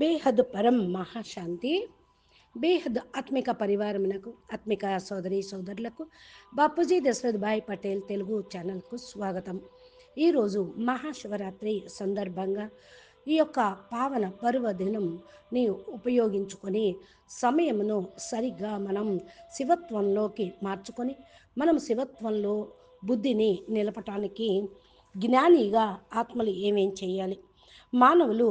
బేహద్ పరం మహాశాంతి. బేహద్ ఆత్మిక పరివారమునకు ఆత్మిక సోదరి సోదరులకు బాపూజీ దశరథ్ భాయ్ పటేల్ తెలుగు ఛానల్కు స్వాగతం. ఈరోజు మహాశివరాత్రి సందర్భంగా ఈ యొక్క పావన పర్వదినంని ఉపయోగించుకొని సమయమును సరిగ్గా మనం శివత్వంలోకి మార్చుకొని మనం శివత్వంలో బుద్ధిని నిలపటానికి జ్ఞానిగా ఆత్మలు ఏమేం చేయాలి? మానవులు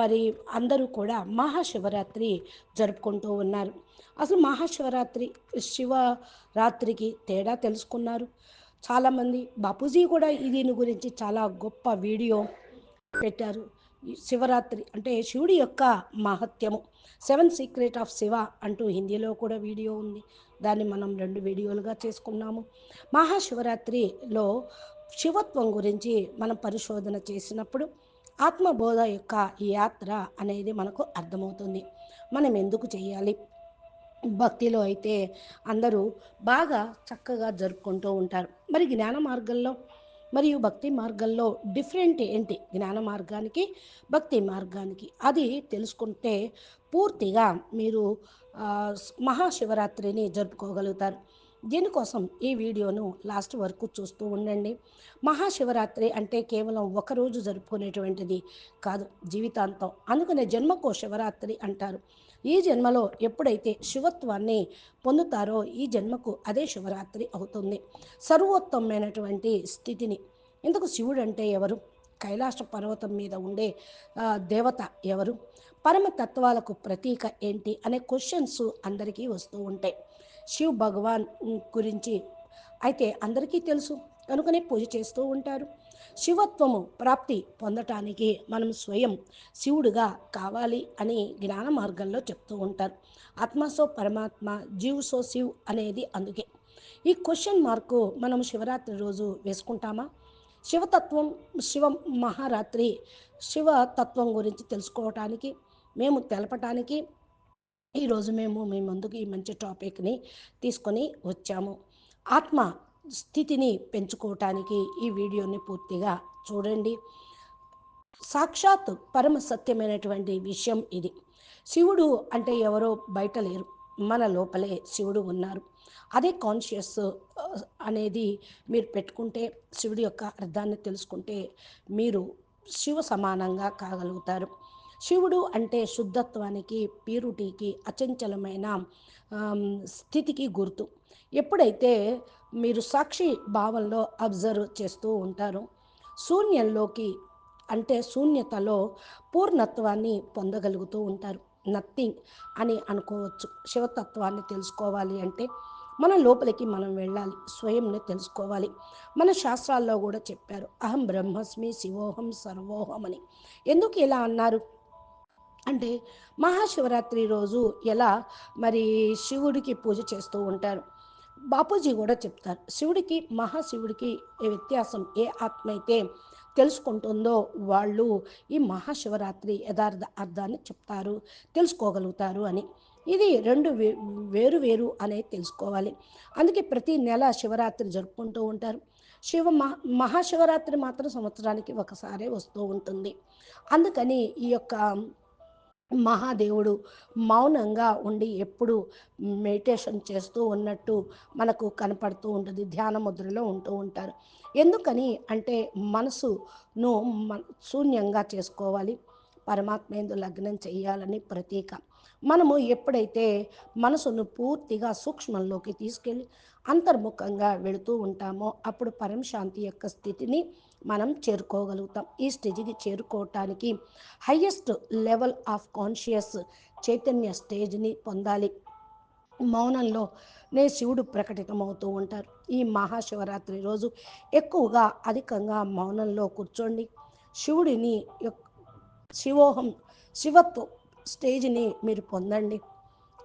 మరి అందరూ కూడా మహాశివరాత్రి జరుపుకుంటూ ఉన్నారు. అసలు మహాశివరాత్రి శివరాత్రికి తేడా తెలుసుకున్నారు. చాలామంది బాపూజీ కూడా దీని గురించి చాలా గొప్ప వీడియో పెట్టారు. శివరాత్రి అంటే శివుడి యొక్క మహత్యము. సెవెన్ సీక్రెట్ ఆఫ్ శివ అంటూ హిందీలో కూడా వీడియో ఉంది. దాన్ని మనం రెండు వీడియోలుగా చేసుకున్నాము. మహాశివరాత్రిలో శివత్వం గురించి మనం పరిశోధన చేసినప్పుడు ఆత్మబోధ యొక్క ఈ యాత్ర అనేది మనకు అర్థమవుతుంది. మనం ఎందుకు చేయాలి? భక్తిలో అయితే అందరూ బాగా చక్కగా జరుపుకుంటూ ఉంటారు. మరి జ్ఞాన మార్గంలో మరియు భక్తి మార్గంలో డిఫరెంట్ ఏంటి? జ్ఞాన మార్గానికి భక్తి మార్గానికి? అది తెలుసుకుంటే పూర్తిగా మీరు మహాశివరాత్రిని జరుపుకోగలుగుతారు. దీనికోసం ఈ వీడియోను లాస్ట్ వరకు చూస్తూ ఉండండి. మహాశివరాత్రి అంటే కేవలం ఒకరోజు జరుపుకునేటువంటిది కాదు జీవితాంతం. అందుకనే జన్మకో శివరాత్రి అంటారు. ఈ జన్మలో ఎప్పుడైతే శివత్వాన్ని పొందుతారో ఈ జన్మకు అదే శివరాత్రి అవుతుంది. సర్వోత్తమైనటువంటి స్థితిని. ఎందుకు శివుడు అంటే ఎవరు? కైలాస పర్వతం మీద ఉండే దేవత ఎవరు? పరమ తత్వాలకు ప్రతీక ఏంటి? అనే క్వశ్చన్స్ అందరికీ వస్తూ ఉంటాయి. శివ్ భగవాన్ గురించి అయితే అందరికీ తెలుసు. కనుకనే పూజ చేస్తూ ఉంటారు. శివత్వము ప్రాప్తి పొందటానికి మనం స్వయం శివుడుగా కావాలి అని జ్ఞాన మార్గంలో చెప్తూ ఉంటారు. ఆత్మసో పరమాత్మ జీవుసో శివ్ అనేది అందుకే. ఈ క్వశ్చన్ మార్కు మనం శివరాత్రి రోజు వేసుకుంటామా? శివతత్వం శివ మహారాత్రి శివతత్వం గురించి తెలుసుకోవటానికి మేము తెలపటానికి ఈరోజు మేము మీ ముందుకు ఈ మంచి టాపిక్ని తీసుకొని వచ్చాము. ఆత్మ స్థితిని పెంచుకోవటానికి ఈ వీడియోని పూర్తిగా చూడండి. సాక్షాత్ పరమ సత్యమైనటువంటి విషయం ఇది. శివుడు అంటే ఎవరో బయట లేరు. మన లోపలే శివుడు ఉన్నారు. అదే కాన్షియస్ అనేది మీరు పెట్టుకుంటే శివుడి యొక్క అర్థాన్ని తెలుసుకుంటే మీరు శివ సమానంగా కాగలుగుతారు. శివుడు అంటే శుద్ధత్వానికి ప్యూరిటీకి అచంచలమైన స్థితికి గుర్తు. ఎప్పుడైతే మీరు సాక్షి భావంలో అబ్జర్వ్ చేస్తూ ఉంటారో శూన్యంలోకి అంటే శూన్యతలో పూర్ణత్వాన్ని పొందగలుగుతూ ఉంటారు. నథింగ్ అని అనుకోవచ్చు. శివతత్వాన్ని తెలుసుకోవాలి అంటే మన లోపలికి మనం వెళ్ళాలి స్వయంని తెలుసుకోవాలి. మన శాస్త్రాల్లో కూడా చెప్పారు అహం బ్రహ్మస్మి శివోహం సర్వోహం అని ఎందుకు ఇలా అన్నారు? అంటే మహాశివరాత్రి రోజు ఎలా మరి శివుడికి పూజ చేస్తూ ఉంటారు? బాపూజీ కూడా చెప్తారు శివుడికి మహాశివుడికి ఏ వ్యత్యాసం ఏ ఆత్మ అయితే తెలుసుకుంటుందో వాళ్ళు ఈ మహాశివరాత్రి యథార్థ అర్థాన్ని చెప్తారు తెలుసుకోగలుగుతారు అని. ఇది రెండు వే వేరు వేరు అనేది తెలుసుకోవాలి. అందుకే ప్రతి నెల శివరాత్రి జరుపుకుంటూ ఉంటారు. శివ మహా మహాశివరాత్రి మాత్రం సంవత్సరానికి ఒకసారే వస్తూ ఉంటుంది. అందుకని ఈ యొక్క మహాదేవుడు మౌనంగా ఉండి ఎప్పుడు మెడిటేషన్ చేస్తూ ఉన్నట్టు మనకు కనపడుతూ ఉంటుంది ధ్యాన ముద్రలో ఉంటూ ఉంటారు. ఎందుకని అంటే మనసును శూన్యంగా చేసుకోవాలి. పరమాత్మేందు లగ్నం చేయాలని ప్రతీక. మనము ఎప్పుడైతే మనసును పూర్తిగా సూక్ష్మంలోకి తీసుకెళ్ళి అంతర్ముఖంగా వెళుతూ ఉంటామో అప్పుడు పరమశాంతి యొక్క స్థితిని మనం చేరుకోగలుగుతాం. ఈ స్టేజ్కి చేరుకోవటానికి హయ్యెస్ట్ లెవెల్ ఆఫ్ కాన్షియస్ చైతన్య స్టేజ్ని పొందాలి. మౌనంలో నే శివుడు ప్రకటితమవుతూ ఉంటారు. ఈ మహాశివరాత్రి రోజు ఎక్కువగా అధికంగా మౌనంలో కూర్చోండి. శివుడిని శివోహం శివత్వ స్టేజ్ని మీరు పొందండి.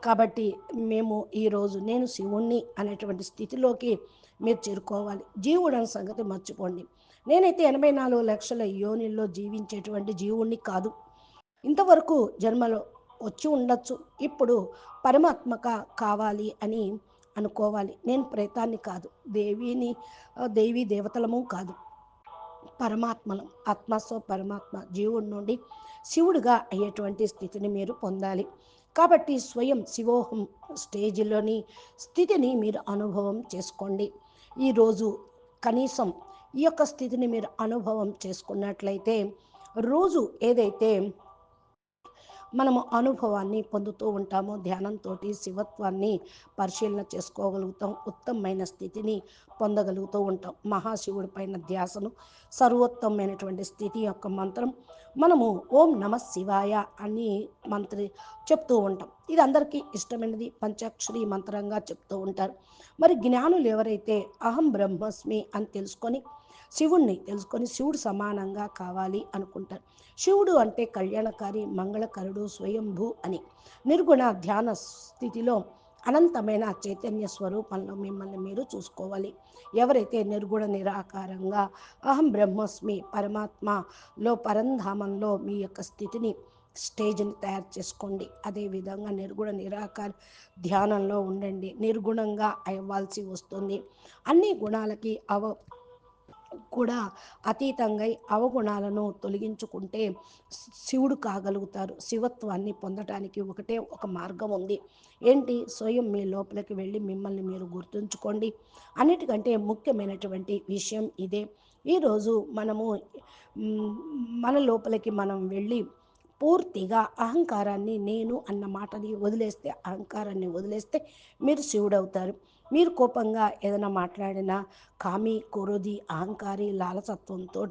కాబట్టి మేము ఈరోజు నేను శివుణ్ణి అనేటువంటి స్థితిలోకి మీరు చేరుకోవాలి. జీవుడు అనే సంగతి మర్చిపోండి. నేనైతే ఎనభై నాలుగు లక్షల యోనిల్లో జీవించేటువంటి జీవుణ్ణి కాదు. ఇంతవరకు జన్మలో వచ్చి ఉండొచ్చు. ఇప్పుడు పరమాత్మక కావాలి అని అనుకోవాలి. నేను ప్రేతాన్ని కాదు. దేవిని దేవి దేవతలము కాదు. పరమాత్మలం ఆత్మస్వ పరమాత్మ జీవుడి నుండి శివుడిగా అయ్యేటువంటి స్థితిని మీరు పొందాలి. కాబట్టి స్వయం శివోహం స్టేజ్లోని స్థితిని మీరు అనుభవం చేసుకోండి. ఈరోజు కనీసం ఈ యొక్క స్థితిని మీరు అనుభవం చేసుకున్నట్లయితే రోజు ఏదైతే మనము అనుభవాన్ని పొందుతూ ఉంటామో ధ్యానంతో శివత్వాన్ని పరిశీలన చేసుకోగలుగుతాం ఉత్తమమైన స్థితిని పొందగలుగుతూ ఉంటాం. మహాశివుడి పైన ధ్యాసను సర్వోత్తమైనటువంటి స్థితి యొక్క మంత్రం మనము ఓం నమ శివాయ అని మంత్రి చెప్తూ ఉంటాం. ఇది అందరికీ ఇష్టమైనది. పంచాక్షరి మంత్రంగా చెప్తూ ఉంటారు. మరి జ్ఞానులు ఎవరైతే అహం బ్రహ్మస్మి అని తెలుసుకొని శివుణ్ణి తెలుసుకొని శివుడు సమానంగా కావాలి అనుకుంటారు. శివుడు అంటే కళ్యాణకారి మంగళకరుడు స్వయంభూ అని. నిర్గుణ ధ్యాన స్థితిలో అనంతమైన చైతన్య స్వరూపంలో మిమ్మల్ని మీరు చూసుకోవాలి. ఎవరైతే నిర్గుణ నిరాకారంగా అహం బ్రహ్మస్మి పరమాత్మలో పరంధామంలో మీ యొక్క స్థితిని స్టేజ్ని తయారు చేసుకోండి. అదేవిధంగా నిర్గుణ నిరాకార ధ్యానంలో ఉండండి. నిర్గుణంగా అవ్వాల్సి వస్తుంది. అన్ని గుణాలకి అవ కూడా అతీతంగా అవగుణాలను తొలగించుకుంటే శివుడు కాగలుగుతారు. శివత్వాన్ని పొందటానికి ఒకటే ఒక మార్గం ఉంది. ఏంటి? స్వయం మీ లోపలికి వెళ్ళి మిమ్మల్ని మీరు గుర్తుంచుకోండి. అన్నిటికంటే ముఖ్యమైనటువంటి విషయం ఇదే. ఈరోజు మనము మన లోపలికి మనం వెళ్ళి పూర్తిగా అహంకారాన్ని నేను అన్న మాటని వదిలేస్తే అహంకారాన్ని వదిలేస్తే మీరు శివుడవుతారు. మీరు కోపంగా ఏదైనా మాట్లాడినా కామి కొరుది అహంకారి లాలసత్వంతో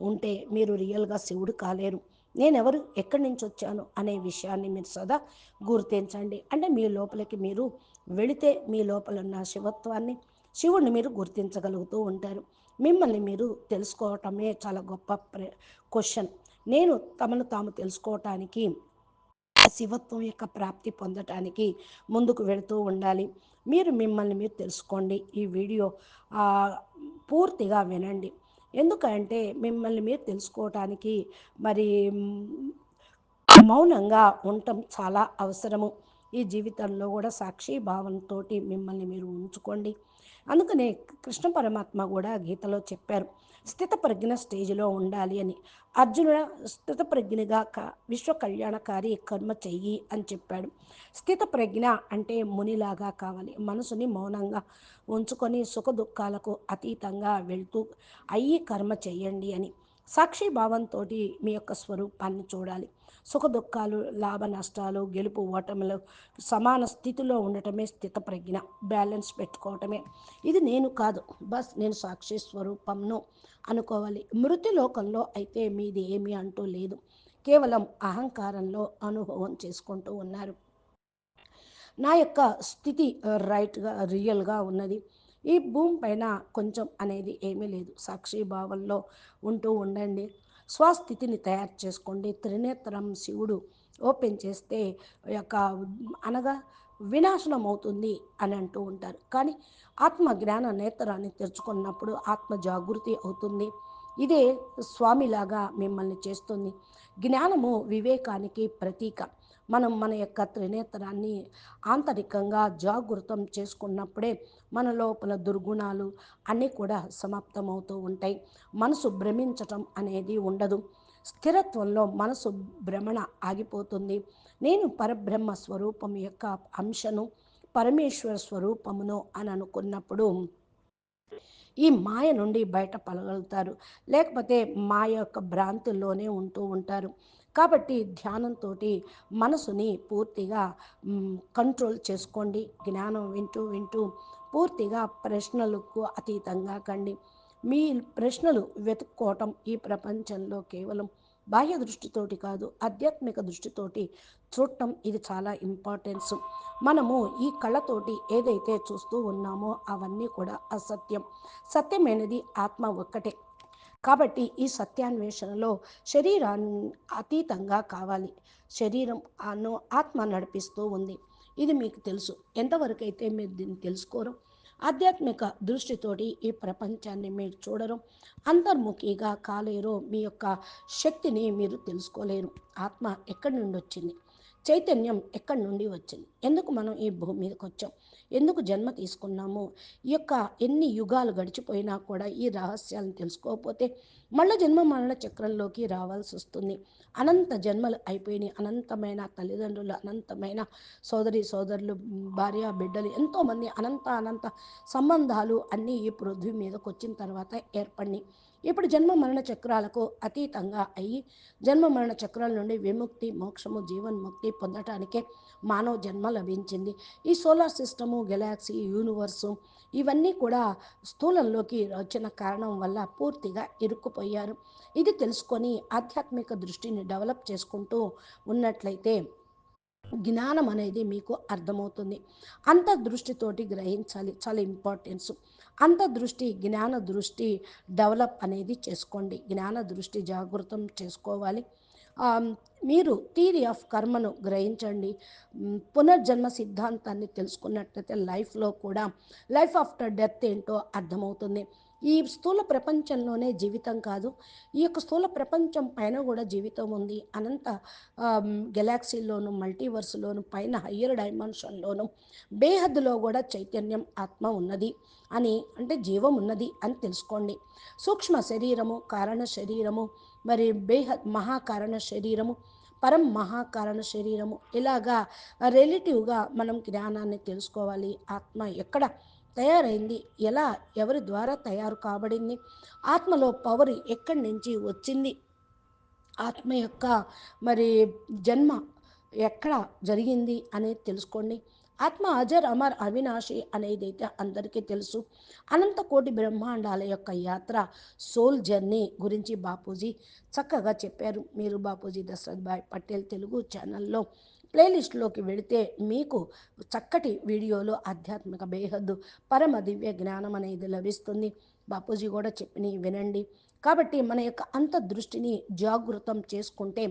ఉంటే మీరు రియల్గా శివుడు కాలేరు. నేనెవరు? ఎక్కడి నుంచి వచ్చాను? అనే విషయాన్ని మీరు సదా గుర్తించండి. అంటే మీ లోపలికి మీరు వెళితే మీ లోపల ఉన్న శివత్వాన్ని శివుడిని మీరు గుర్తించగలుగుతూ ఉంటారు. మిమ్మల్ని మీరు తెలుసుకోవటమే చాలా గొప్ప క్వశ్చన్. నేను తమను తాము తెలుసుకోవటానికి శివత్వం యొక్క ప్రాప్తి పొందటానికి ముందుకు వెళుతూ ఉండాలి. మీరు మిమ్మల్ని మీరు తెలుసుకోండి ఈ వీడియో పూర్తిగా వినండి. ఎందుకంటే మిమ్మల్ని మీరు తెలుసుకోవటానికి మరి మౌనంగా ఉండటం చాలా అవసరము. ఈ జీవితంలో కూడా సాక్షి భావంతో మిమ్మల్ని మీరు ఉంచుకోండి. అందుకనే కృష్ణ పరమాత్మ కూడా గీతలో చెప్పారు స్థితప్రజ్ఞ స్టేజ్లో ఉండాలి అని. అర్జునుడ స్థితప్రజ్ఞగా విశ్వ కళ్యాణకారి కర్మ చెయ్యి అని చెప్పాడు. స్థితప్రజ్ఞ అంటే మునిలాగా కావాలి. మనసుని మౌనంగా ఉంచుకొని సుఖ దుఃఖాలకు అతీతంగా వెళ్తూ అయ్యి కర్మ చెయ్యండి అని. సాక్షి భావంతో మీ యొక్క స్వరూపాన్ని చూడాలి. సుఖ దుఃఖాలు లాభ నష్టాలు గెలుపు ఓటములు సమాన స్థితిలో ఉండటమే స్థిత ప్రజ్ఞ బ్యాలెన్స్ పెట్టుకోవటమే. ఇది నేను కాదు. బస్ నేను సాక్షి స్వరూపంను అనుకోవాలి. మృతి లోకంలో అయితే మీది ఏమీ అంటూ లేదు. కేవలం అహంకారంలో అనుభవం చేసుకుంటూ ఉన్నారు. నా యొక్క స్థితి రైట్గా రియల్గా ఉన్నది. ఈ భూమి పైన కొంచెం అనేది ఏమీ లేదు. సాక్షి భావంలో ఉంటూ ఉండండి. స్వస్థితిని తయారు చేసుకోండి. త్రినేత్రం శివుడు ఓపెన్ చేస్తే యొక్క అనగా వినాశనం అవుతుంది అని అంటూ ఉంటారు. కానీ ఆత్మ జ్ఞాన నేత్రాన్ని తెరుచుకున్నప్పుడు ఆత్మ జాగృతి అవుతుంది. ఇదే స్వామిలాగా మిమ్మల్ని చేస్తుంది. జ్ఞానము వివేకానికి ప్రతీక. మనం మన యొక్క త్రినేత్రాన్ని ఆంతరికంగా జాగృతం చేసుకున్నప్పుడే మన లోపల దుర్గుణాలు అన్నీ కూడా సమాప్తమవుతూ ఉంటాయి. మనసు భ్రమించటం అనేది ఉండదు. స్థిరత్వంలో మనసు భ్రమణ ఆగిపోతుంది. నేను పరబ్రహ్మ స్వరూపం యొక్క అంశను పరమేశ్వర స్వరూపమును అని అనుకున్నప్పుడు ఈ మాయ నుండి బయట పడగలుగుతారు. లేకపోతే మాయ యొక్క భ్రాంతుల్లోనే ఉంటూ ఉంటారు. కాబట్టి ధ్యానంతో మనసుని పూర్తిగా కంట్రోల్ చేసుకోండి. జ్ఞానం వింటూ వింటూ పూర్తిగా ప్రశ్నలకు అతీతంగా కండి. మీ ప్రశ్నలు వెతుక్కోవటం ఈ ప్రపంచంలో కేవలం బాహ్య దృష్టితోటి కాదు ఆధ్యాత్మిక దృష్టితోటి చూడటం ఇది చాలా ఇంపార్టెన్స్. మనము ఈ కళ్ళతోటి ఏదైతే చూస్తూ ఉన్నామో అవన్నీ కూడా అసత్యం. సత్యమైనది ఆత్మ ఒక్కటే. కాబట్టి ఈ సత్యాన్వేషణలో శరీరాన్ని అతీతంగా కావాలి. శరీరం అను ఆత్మ నడిపిస్తూ ఉంది. ఇది మీకు తెలుసు. ఎంతవరకు అయితే మీరు దీన్ని తెలుసుకోరు ఆధ్యాత్మిక దృష్టితోటి ఈ ప్రపంచాన్ని మీరు చూడరు. అంతర్ముఖిగా కాలేరు. మీ యొక్క శక్తిని మీరు తెలుసుకోలేరు. ఆత్మ ఎక్కడి నుండి వచ్చింది చైతన్యం ఎక్కడి నుండి వచ్చింది? ఎందుకు మనం ఈ భూమి మీదకి వచ్చాం ఎందుకు జన్మ తీసుకున్నాము? ఈ యొక్క ఎన్ని యుగాలు గడిచిపోయినా కూడా ఈ రహస్యాలను తెలుసుకోకపోతే మళ్ళీ జన్మ మరణ చక్రంలోకి రావాల్సి వస్తుంది. అనంత జన్మలు అయిపోయినాయి. అనంతమైన తల్లిదండ్రులు అనంతమైన సోదరి సోదరులు భార్య బిడ్డలు ఎంతోమంది అనంత అనంత సంబంధాలు అన్నీ ఈ పృథ్వీ మీదకి వచ్చిన తర్వాత ఏర్పడినాయి. ఇప్పుడు జన్మ మరణ చక్రాలకు అతీతంగా అయ్యి జన్మ మరణ చక్రాల నుండి విముక్తి మోక్షము జీవన్ముక్తి పొందటానికే మానవ జన్మ లభించింది. ఈ సోలార్ సిస్టము గెలాక్సీ యూనివర్సు ఇవన్నీ కూడా స్థూలంలోకి వచ్చిన కారణం వల్ల పూర్తిగా ఇరుక్కుపోయారు. ఇది తెలుసుకొని ఆధ్యాత్మిక దృష్టిని డెవలప్ చేసుకుంటూ ఉన్నట్లయితే జ్ఞానం అనేది మీకు అర్థమవుతుంది. అంత దృష్టితోటి గ్రహించాలి. చాలా ఇంపార్టెన్స్. అంత దృష్టి జ్ఞాన దృష్టి డెవలప్ అనేది చేసుకోండి. జ్ఞాన దృష్టి జాగృతం చేసుకోవాలి. మీరు థీరీ ఆఫ్ కర్మను గ్రహించండి. పునర్జన్మ సిద్ధాంతాన్ని తెలుసుకున్నట్లయితే లైఫ్లో కూడా లైఫ్ ఆఫ్టర్ డెత్ ఏంటో అర్థమవుతుంది. ఈ స్థూల ప్రపంచంలోనే జీవితం కాదు. ఈ యొక్క స్థూల ప్రపంచం పైన కూడా జీవితం ఉంది. అనంత గెలాక్సీలోను మల్టీవర్స్లోను పైన హయ్యర్ డైమెన్షన్లోను బేహద్దులో కూడా చైతన్యం ఆత్మ ఉన్నది అని అంటే జీవం ఉన్నది అని తెలుసుకోండి. సూక్ష్మ శరీరము కారణ శరీరము మరి బేహద్ మహాకారణ శరీరము పరం మహాకారణ శరీరము ఇలాగా రిలేటివ్గా మనం జ్ఞానాన్ని తెలుసుకోవాలి. ఆత్మ ఎక్కడ తయారైంది. ఎలా? ఎవరి ద్వారా తయారు కాబడింది? ఆత్మలో పవర్ ఎక్కడి నుంచి వచ్చింది? ఆత్మ యొక్క మరి జన్మ ఎక్కడ జరిగింది అనేది తెలుసుకోండి. ఆత్మ అజర్ అమర్ అవినాశి అనేది అయితే అందరికీ తెలుసు. అనంత కోటి బ్రహ్మాండాల యొక్క యాత్ర సోల్ జర్నీ గురించి బాపూజీ చక్కగా చెప్పారు. మీరు బాపూజీ దశరథ్ భాయ్ పటేల్ తెలుగు ఛానల్లో ప్లేలిస్ట్లోకి వెళితే మీకు చక్కటి వీడియోలు ఆధ్యాత్మిక బేహద్దు పరమ దివ్య జ్ఞానం అనేది లభిస్తుంది. బాపూజీ కూడా చెప్పిన వినండి. కాబట్టి మన యొక్క అంతర్దృష్టిని జాగృతం చేసుకుంటే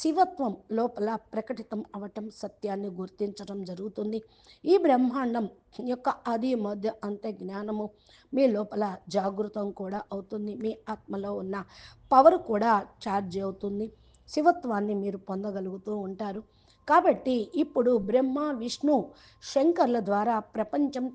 శివత్వం లోపల ప్రకటితం అవటం సత్యాన్ని గుర్తించడం జరుగుతుంది. ఈ బ్రహ్మాండం యొక్క అది మధ్య అంత జ్ఞానము మీ లోపల జాగృతం కూడా అవుతుంది. మీ ఆత్మలో ఉన్న పవర్ కూడా ఛార్జ్ అవుతుంది. శివత్వాన్ని మీరు పొందగలుగుతూ ఉంటారు. కాబట్టి ఇప్పుడు బ్రహ్మ విష్ణు శంకర్ల ద్వారా ప్రపంచం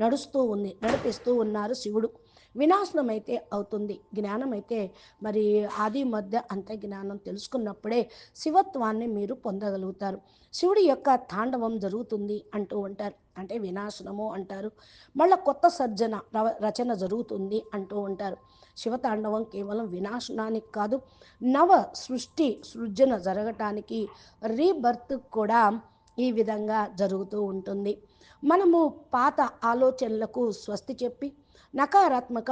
నడుస్తూ ఉంది నడిపిస్తూ ఉన్నారు శివుడు. వినాశనం అయితే అవుతుంది జ్ఞానం అయితే మరి ఆది మధ్య అంత జ్ఞానం తెలుసుకున్నప్పుడే శివత్వాన్ని మీరు పొందగలుగుతారు. శివుడి యొక్క తాండవం జరుగుతుంది అంటూ ఉంటారు. అంటే వినాశనము అంటారు. మళ్ళీ కొత్త సర్జన రచన జరుగుతుంది అంటూ ఉంటారు. శివతాండవం కేవలం వినాశనానికి కాదు నవ సృష్టి సృజన జరగటానికి రీబర్త్ కూడా ఈ విధంగా జరుగుతూ ఉంటుంది. మనము పాత ఆలోచనలకు స్వస్తి చెప్పి నకారాత్మక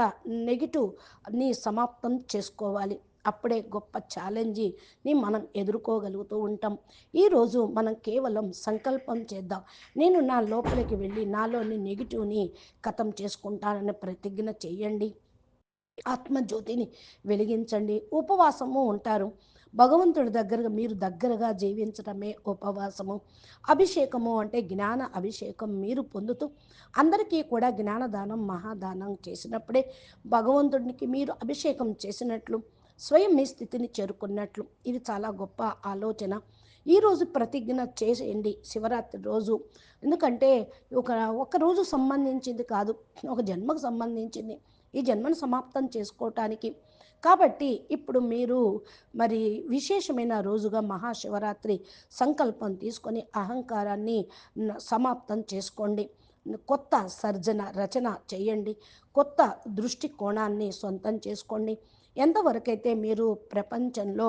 నెగిటివ్ని సమాప్తం చేసుకోవాలి. అప్పుడే గొప్ప ఛాలెంజ్ని మనం ఎదుర్కోగలుగుతూ ఉంటాం. ఈరోజు మనం కేవలం సంకల్పం చేద్దాం. నేను నా లోపలికి వెళ్ళి నాలోని నెగిటివ్ని కథం చేసుకుంటానని ప్రతిజ్ఞ చేయండి. ఆత్మజ్యోతిని వెలిగించండి. ఉపవాసము ఉంటారు. భగవంతుడి దగ్గరగా మీరు దగ్గరగా జీవించడమే ఉపవాసము. అభిషేకము అంటే జ్ఞాన అభిషేకం మీరు పొందుతూ అందరికీ కూడా జ్ఞానదానం మహాదానం చేసినప్పుడే భగవంతుడికి మీరు అభిషేకం చేసినట్లు స్వయం మీ స్థితిని చేరుకున్నట్లు. ఇది చాలా గొప్ప ఆలోచన. ఈరోజు ప్రతిజ్ఞ చేసేయండి శివరాత్రి రోజు. ఎందుకంటే ఒక ఒక రోజు సంబంధించింది కాదు. ఒక జన్మకు సంబంధించింది. ఈ జన్మను సమాప్తం చేసుకోవటానికి కాబట్టి ఇప్పుడు మీరు మరి విశేషమైన రోజుగా మహాశివరాత్రి సంకల్పం తీసుకొని అహంకారాన్ని సమాప్తం చేసుకోండి. కొత్త సర్జన రచన చేయండి. కొత్త దృష్టికోణాన్ని సొంతం చేసుకోండి. ఎంతవరకైతే మీరు ప్రపంచంలో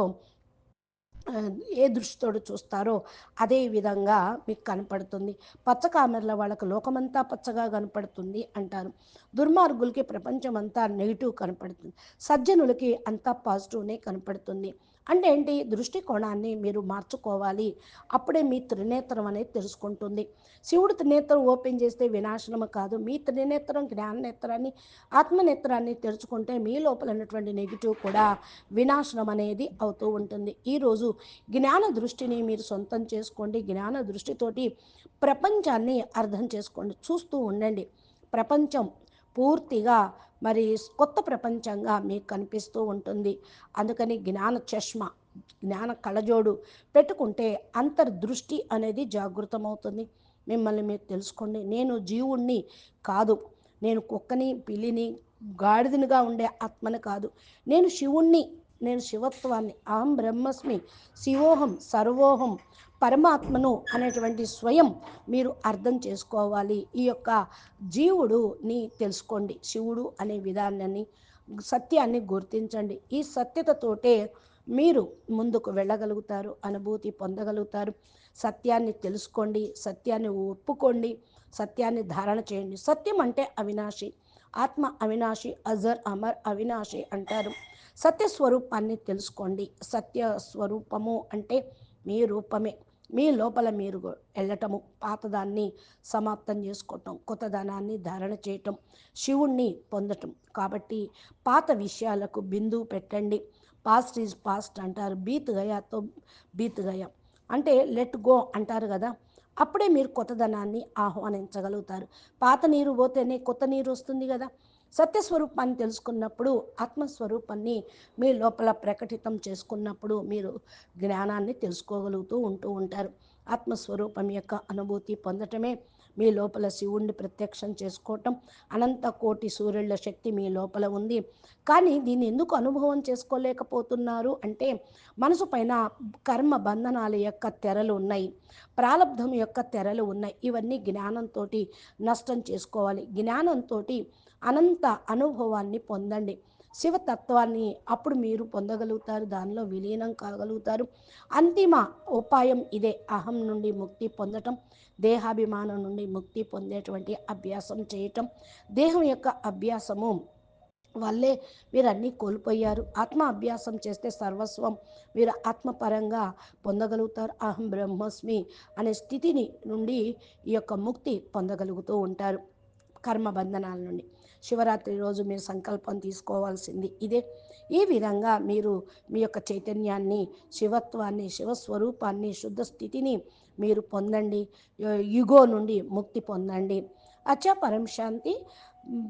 ఏ దృష్టితో చూస్తారో అదే విధంగా మీకు కనపడుతుంది. పచ్చకామెర్ల వాళ్ళకు లోకమంతా పచ్చగా కనపడుతుంది అంటారు. దుర్మార్గులకి ప్రపంచం అంతా నెగిటివ్ కనపడుతుంది. సజ్జనులకి అంతా పాజిటివ్నే కనపడుతుంది. అంటే ఏంటి? దృష్టికోణాన్ని మీరు మార్చుకోవాలి. అప్పుడే మీ త్రినేత్రం అనేది తెలుసుకుంటుంది. శివుడు త్రినేత్రం ఓపెన్ చేస్తే వినాశనం కాదు. మీ త్రినేత్రం జ్ఞాననేత్రాన్ని ఆత్మనేత్రాన్ని తెరుచుకుంటే మీ లోపల ఉన్నటువంటి నెగిటివ్ కూడా వినాశనం అనేది అవుతూ ఉంటుంది. ఈరోజు జ్ఞాన దృష్టిని మీరు సొంతం చేసుకోండి. జ్ఞాన దృష్టితోటి ప్రపంచాన్ని అర్థం చేసుకోండి. చూస్తూ ఉండండి. ప్రపంచం పూర్తిగా మరి కొత్త ప్రపంచంగా మీకు కనిపిస్తూ ఉంటుంది. అందుకని జ్ఞాన చష్మ జ్ఞాన కళజోడు పెట్టుకుంటే అంతర్దృష్టి అనేది జాగృతమవుతుంది. మిమ్మల్ని మీరు తెలుసుకోండి. నేను జీవుణ్ణి కాదు. నేను కుక్కని పిల్లిని గాడిదనిగా ఉండే ఆత్మని కాదు. నేను శివుణ్ణి నేను శివత్వాన్ని అహం బ్రహ్మస్మి శివోహం సర్వోహం పరమాత్మను అనేటువంటి స్వయం మీరు అర్థం చేసుకోవాలి. ఈ యొక్క జీవుడుని తెలుసుకోండి. శివుడు అనే విధానాన్ని సత్యాన్ని గుర్తించండి. ఈ సత్యతతోటే మీరు ముందుకు వెళ్ళగలుగుతారు అనుభూతి పొందగలుగుతారు. సత్యాన్ని తెలుసుకోండి సత్యాన్ని ఒప్పుకోండి సత్యాన్ని ధారణ చేయండి. సత్యం అంటే అవినాశి ఆత్మ అవినాశి అజర్ అమర్ అవినాశి అంటారు. సత్య స్వరూపాన్ని తెలుసుకోండి. సత్య స్వరూపము అంటే మీ రూపమే. మీ లోపల మీరు వెళ్ళటము పాతదాన్ని సమాప్తం చేసుకోవటం కొత్తదనాన్ని ధారణ చేయటం శివుణ్ణి పొందటం. కాబట్టి పాత విషయాలకు బిందువు పెట్టండి. పాస్ట్ ఈజ్ పాస్ట్ అంటారు. బీత్ గయాతో బీత్ గయా. అంటే లెట్ గో అంటారు కదా. అప్పుడే మీరు కొత్తదనాన్ని ఆహ్వానించగలుగుతారు. పాత నీరు పోతేనే కొత్త నీరు వస్తుంది కదా. సత్యస్వరూపాన్ని తెలుసుకున్నప్పుడు ఆత్మస్వరూపాన్ని మీ లోపల ప్రకటితం చేసుకున్నప్పుడు మీరు జ్ఞానాన్ని తెలుసుకోగలుగుతూ ఉంటూ ఉంటారు. ఆత్మస్వరూపం యొక్క అనుభూతి పొందటమే మీ లోపల శివుణ్ణి ప్రత్యక్షం చేసుకోవటం. అనంత కోటి సూర్యుల శక్తి మీ లోపల ఉంది. కానీ దీన్ని ఎందుకు అనుభవం చేసుకోలేకపోతున్నారు అంటే మనసు పైన కర్మ బంధనాల యొక్క తెరలు ఉన్నాయి. ప్రారంధం యొక్క తెరలు ఉన్నాయి. ఇవన్నీ జ్ఞానంతో నష్టం చేసుకోవాలి. జ్ఞానంతో అనంత అనుభవాన్ని పొందండి. శివతత్వాన్ని అప్పుడు మీరు పొందగలుగుతారు దానిలో విలీనం కాగలుగుతారు. అంతిమ ఉపాయం ఇదే అహం నుండి ముక్తి పొందటం దేహాభిమానం నుండి ముక్తి పొందేటువంటి అభ్యాసం చేయటం. దేహం యొక్క అభ్యాసము వల్లే మీరు అన్నీ కోల్పోయారు. ఆత్మ అభ్యాసం చేస్తే సర్వస్వం మీరు ఆత్మపరంగా పొందగలుగుతారు. అహం బ్రహ్మస్మి అనే స్థితిని నుండి ఈ యొక్క ముక్తి పొందగలుగుతూ ఉంటారు. కర్మబంధనాల నుండి. శివరాత్రి రోజు మీరు సంకల్పం తీసుకోవాల్సింది ఇదే. ఈ విధంగా మీరు మీ యొక్క చైతన్యాన్ని శివత్వాన్ని శివస్వరూపాన్ని శుద్ధ స్థితిని మీరు పొందండి. యుగో నుండి ముక్తి పొందండి. అచ్చా పరం శాంతి.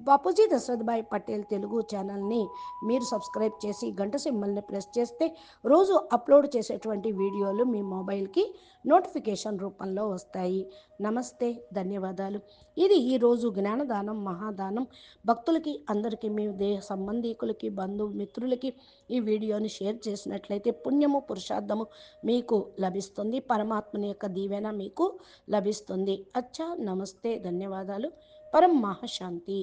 బాపూజీ దశరథ్భాయ్ పటేల్ తెలుగు ఛానల్ని మీరు సబ్స్క్రైబ్ చేసి గంట సింబల్ని ప్రెస్ చేస్తే రోజు అప్లోడ్ చేసేటువంటి వీడియోలు మీ మొబైల్కి నోటిఫికేషన్ రూపంలో వస్తాయి. నమస్తే ధన్యవాదాలు. ఇది ఈరోజు జ్ఞానదానం మహాదానం. భక్తులకి అందరికీ మీ దేహ సంబంధీకులకి బంధు మిత్రులకి ఈ వీడియోని షేర్ చేసినట్లయితే పుణ్యము పురుషార్థము మీకు లభిస్తుంది. పరమాత్మని యొక్క దీవెన మీకు లభిస్తుంది. అచ్చా నమస్తే ధన్యవాదాలు. పరం మహాశాంతి